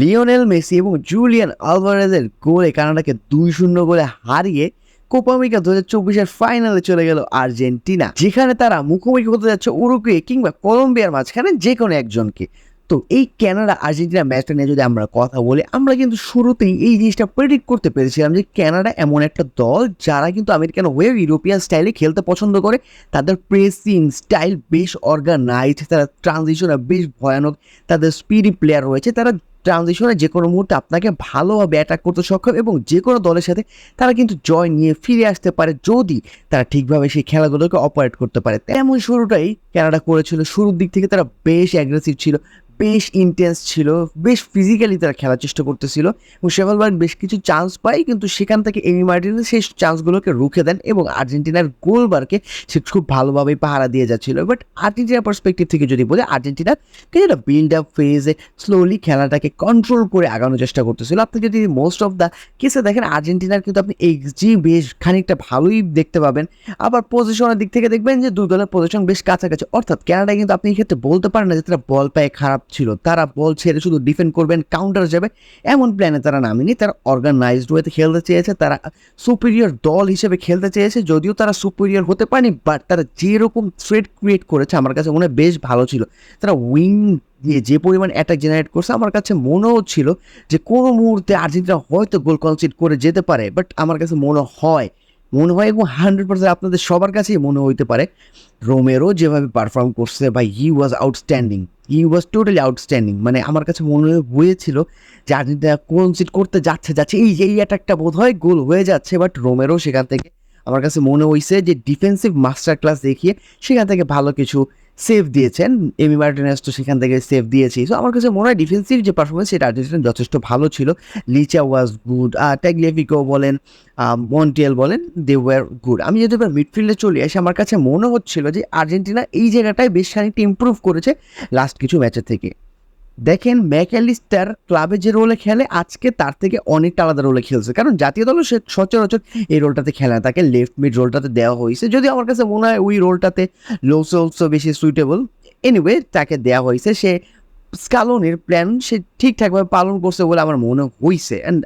Lionel Messi এবং Julian আলভারেজের গোলে কানাডাকে দুই শূন্য গোলে হারিয়ে কোপামিকা দু হাজার চব্বিশের ফাইনালে চলে গেল আর্জেন্টিনা, যেখানে তারা মুখোমুখি হতে যাচ্ছে উরুগুয়ে কিংবা কলম্বিয়ার মাঝখানে যে কোনো একজনকে। তো এই কানাডা আর্জেন্টিনা ম্যাচটা নিয়ে যদি আমরা কথা বলি, আমরা কিন্তু শুরুতেই এই জিনিসটা প্রেডিক্ট করতে পেরেছিলাম যে কানাডা এমন একটা দল যারা কিন্তু আমেরিকান হয়ে ইউরোপিয়ান স্টাইলে খেলতে পছন্দ করে। তাদের প্রেসিং স্টাইল বেশ অর্গানাইজড তারা ট্রানজিশনে বেশ ভয়ানক, তাদের স্পিডি প্লেয়ার রয়েছে, তারা ট্রানজিশনে যে কোনো মুহূর্তে আপনাকে ভালোভাবে অ্যাটাক করতে সক্ষম এবং যে কোনো দলের সাথে তারা কিন্তু জয় নিয়ে ফিরে আসতে পারে যদি তারা ঠিকভাবে সেই খেলাগুলোকে অপারেট করতে পারে। তেমন শুরুটাই ক্যানাডা করেছিল। শুরুর দিক থেকে তারা বেশ অ্যাগ্রেসিভ ছিল। বেশ ইন্টেন্স ছিল, বেশ ফিজিক্যালি তারা খেলার চেষ্টা করতেছিল এবং শেফালবার্গ বেশ কিছু চান্স পায়, কিন্তু সেখান থেকে এমি মার্টিনেজ সেই চান্সগুলোকে রুখে দেন এবং আর্জেন্টিনার গোলবারকে সে খুব ভালোভাবেই পাহারা দিয়ে যাচ্ছিল। বাট আর্জেন্টিনার পার্সপেক্টিভ থেকে যদি বলি, আর্জেন্টিনা যেটা বিল্ড আপ ফেজে স্লোলি খেলাটাকে কন্ট্রোল করে আগানোর চেষ্টা করতেছিল। আপনি যদি মোস্ট অফ দ্য কেসে দেখেন, আর্জেন্টিনার কিন্তু আপনি এক্সজি বেশ খানিকটা ভালোই দেখতে পাবেন। আবার পজিশনের দিক থেকে দেখবেন যে দুই দলের পজিশন বেশ কাছাকাছি। অর্থাৎ কানাডা কিন্তু আপনি এই ক্ষেত্রে বলতে পারেন না যে তারা বল পায়ে খারাপ ছিল। তারা বল ছেড়ে শুধু ডিফেন্ড করবেন কাউন্টার যাবে। এমন প্ল্যানে তারা নামেনি। তারা অর্গানাইজড ওয়েতে খেলতে চেয়েছে। তারা সুপিরিয়র দল হিসেবে খেলতে চেয়েছে, যদিও তারা সুপিরিয়র হতে পারেনি বাট তারা যেরকম থ্রেড ক্রিয়েট করেছে, আমার কাছে মনে হয় বেশ ভালো ছিল। তারা উইং দিয়ে যে পরিমাণ অ্যাটাক জেনারেট করছে, আমার কাছে মনে হচ্ছিল যে কোনো মুহূর্তে আর্জেন্টিনা হয়তো গোল কনসিড করে যেতে পারে বাট আমার কাছে মনে হয় মনে হয় এবং হান্ড্রেড পার্সেন্ট আপনাদের সবার কাছেই মনে হইতে পারে, রোমেরো যেভাবে পারফর্ম করছে বা he was outstanding he was totally outstanding মানে আমার কাছে মনে হয়েছিল যে আর্জেন্টিনা কোন সিট করতে যাচ্ছে যাচ্ছে। এই যে এই অ্যাটাকটা বোধ হয় গোল হয়ে যাচ্ছে। বাট রোমেরও সেখান থেকে, আমার কাছে মনে হয়েছে যে ডিফেন্সিভ মাস্টার ক্লাস দেখিয়ে সেখান থেকে ভালো কিছু সেভ দিয়েছেন। এমি মার্টিনেস তো সেখান থেকে সেভ দিয়েছি সো আমার কাছে মনে হয় ডিফেন্সিভ যে পারফরমেন্স সেটা আর্জেন্টিনা যথেষ্ট ভালো ছিল। লিচা ওয়াজ গুড ট্যাগলিয়াফিকো বলেন মন্টিয়াল বলেন দে ওয়ার গুড আমি যদি এবার মিডফিল্ডে চলে আসি, আমার কাছে মনে হচ্ছিল যে আর্জেন্টিনা এই জায়গাটায় বেশ খানিকটা ইম্প্রুভ করেছে লাস্ট কিছু ম্যাচের থেকে। দেখেন ম্যাকালিস্টার ক্লাবে যে রোলে খেলে, আজকে তার থেকে অনেকটা আলাদা রোলে খেলছে। কারণ জাতীয় দলও সে সচরাচর এই রোলটাতে খেলে না। তাকে লেফট মিড রোলটাতে দেওয়া হয়েছে। যদি আমার কাছে মনে হয় ওই রোলটাতে লোসোলসো বেশি সুইটেবল এনিওয়ে তাকে দেওয়া হয়েছে। সে স্কালনের প্ল্যান সে ঠিকঠাকভাবে পালন করছে বলে আমার মনে হয়েছে অ্যান্ড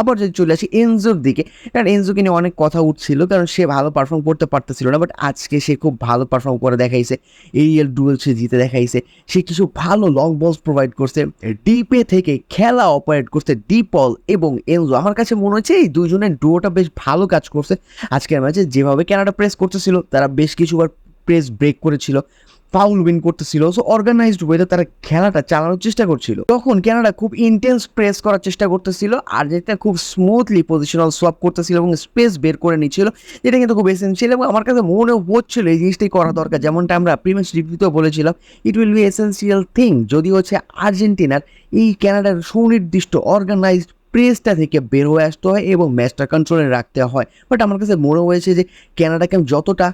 আবার যদি চলে আসি এনজোর দিকে, কারণ এনজোকে নিয়ে অনেক কথা উঠছিল, কারণ সে ভালো পারফর্ম করতে পারতেছিল না বাট আজকে সে খুব ভালো পারফর্ম করে দেখাইছে, এরিয়াল ডুয়েল সে জিতে দেখাইছে, সে কিছু ভালো লং বলস প্রোভাইড করছে ডিপে থেকে খেলা অপারেট করছে ডিপল এবং এনজো আমার কাছে মনে হচ্ছে এই দুজনের ডুয়োটা বেশ ভালো কাজ করছে। আজকের ম্যাচে যেভাবে কানাডা প্রেস করতেছিল, তারা বেশ কিছুবার প্রেস ব্রেক করেছিল ফাউল উইন করতেছিল সো অর্গানাইজড ওয়েতে তারা খেলাটা চালানোর চেষ্টা করছিল। তখন কানাডা খুব ইন্টেন্স প্রেস করার চেষ্টা করতেছিল, আর যেটা খুব স্মুথলি পজিশনাল সোয়াপ করতেছিল এবং স্পেস বের করে নিচ্ছিল, যেটা কিন্তু খুব এসেন্সিয়াল এবং আমার কাছে মনে হচ্ছিল এই জিনিসটাই করা দরকার, যেমনটা আমরা প্রিমিয়ার রিভিউতেও বলেছিলাম it will be essential thing যদি হচ্ছে আর্জেন্টিনার এই কানাডার সুনির্দিষ্ট অর্গানাইজড প্রেসটা থেকে বের হয়ে আসতে হয় এবং ম্যাচটা কন্ট্রোলে রাখতে হয়। বাট আমার কাছে মনে হয়েছে যে কানাডাকে যতটা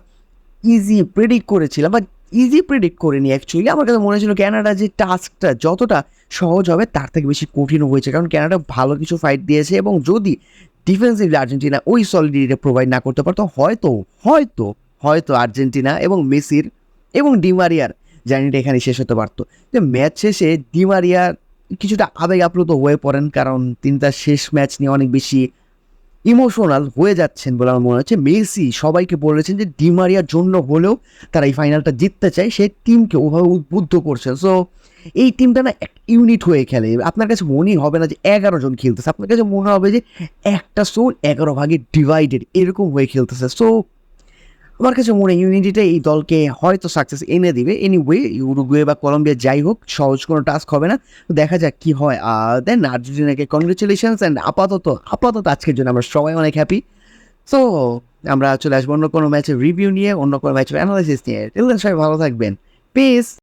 ইজি প্রেডিক্ট করেছিলাম বা ইজি প্রেডিক্ট করিনি অ্যাকচুয়ালি আমার কাছে মনে হয়েছিল ক্যানাডা যে টাস্কটা যতটা সহজ হবে তার থেকে বেশি কঠিন হয়েছে, কারণ ক্যানাডা ভালো কিছু ফাইট দিয়েছে এবং যদি ডিফেন্সিভলি আর্জেন্টিনা ওই সলিডিটিটা প্রোভাইড না করতে পারতো, হয়তো হয়তো হয়তো আর্জেন্টিনা এবং মেসির এবং ডিমারিয়ার জার্নিটা এখানে শেষ হতে পারতো। যে ম্যাচ শেষে ডিমারিয়া কিছুটা আবেগ আপ্লুত হয়ে পড়েন, কারণ তিনি তার শেষ ম্যাচ নিয়ে অনেক বেশি ইমোশনাল হয়ে যাচ্ছেন বলে আমার মনে হচ্ছে। মেসি সবাইকে বলেছেন যে ডিমারিয়ার জন্য হলেও তারা এই ফাইনালটা জিততে চায় সেই টিমকে ওভাবে উদ্বুদ্ধ করছে। সো এই টিমটা না এক ইউনিট হয়ে খেলে। আপনার কাছে মনেই হবে না যে এগারো জন খেলতেছে। আপনার কাছে মনে হবে যে একটা সোল এগারো ভাগে ডিভাইডেড এরকম হয়ে খেলতেছে। সো আমার কাছে মনে ইউনিটিটা এই দলকে হয়তো সাকসেস এনে দিবে। এনিওয়ে ইউরুগুয়ে বা কলম্বিয়া যাই হোক, সহজ কোনো টাস্ক হবে না। দেখা যাক কি হয়। আর দেন আর্জেন্টিনাকে কংগ্রেচুলেশনস অ্যান্ড আপাতত আপাতত আজকের জন্য আমরা সবাই অনেক হ্যাপি সো আমরা চলে আসব অন্য কোনো ম্যাচের রিভিউ নিয়ে, অন্য কোনো ম্যাচের অ্যানালাইসিস নিয়ে। সবাই ভালো থাকবেন। পিস